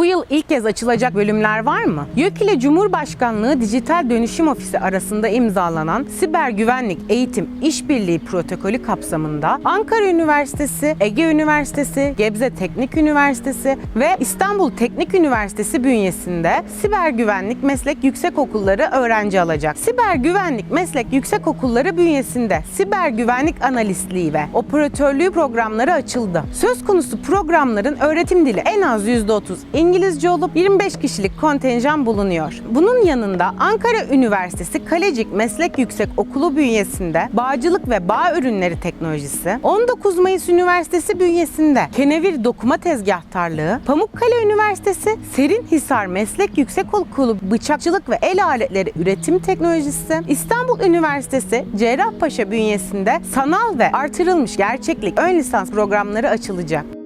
Bu yıl ilk kez açılacak bölümler var mı? YÖK ile Cumhurbaşkanlığı Dijital Dönüşüm Ofisi arasında imzalanan Siber Güvenlik Eğitim İşbirliği Protokolü kapsamında Ankara Üniversitesi, Ege Üniversitesi, Gebze Teknik Üniversitesi ve İstanbul Teknik Üniversitesi bünyesinde Siber Güvenlik Meslek Yüksekokulları öğrenci alacak. Siber Güvenlik Meslek Yüksekokulları bünyesinde siber güvenlik analistliği ve operatörlüğü programları açıldı. Söz konusu programların öğretim dili en az %30 İngilizce olup 25 kişilik kontenjan bulunuyor. Bunun yanında Ankara Üniversitesi Kalecik Meslek Yüksekokulu bünyesinde bağcılık ve bağ ürünleri teknolojisi, 19 Mayıs Üniversitesi bünyesinde kenevir dokuma tezgahtarlığı, Pamukkale Üniversitesi Serinhisar Meslek Yüksekokulu bıçakçılık ve el aletleri üretim teknolojisi, İstanbul Üniversitesi Cerrahpaşa bünyesinde sanal ve artırılmış gerçeklik ön lisans programları açılacak.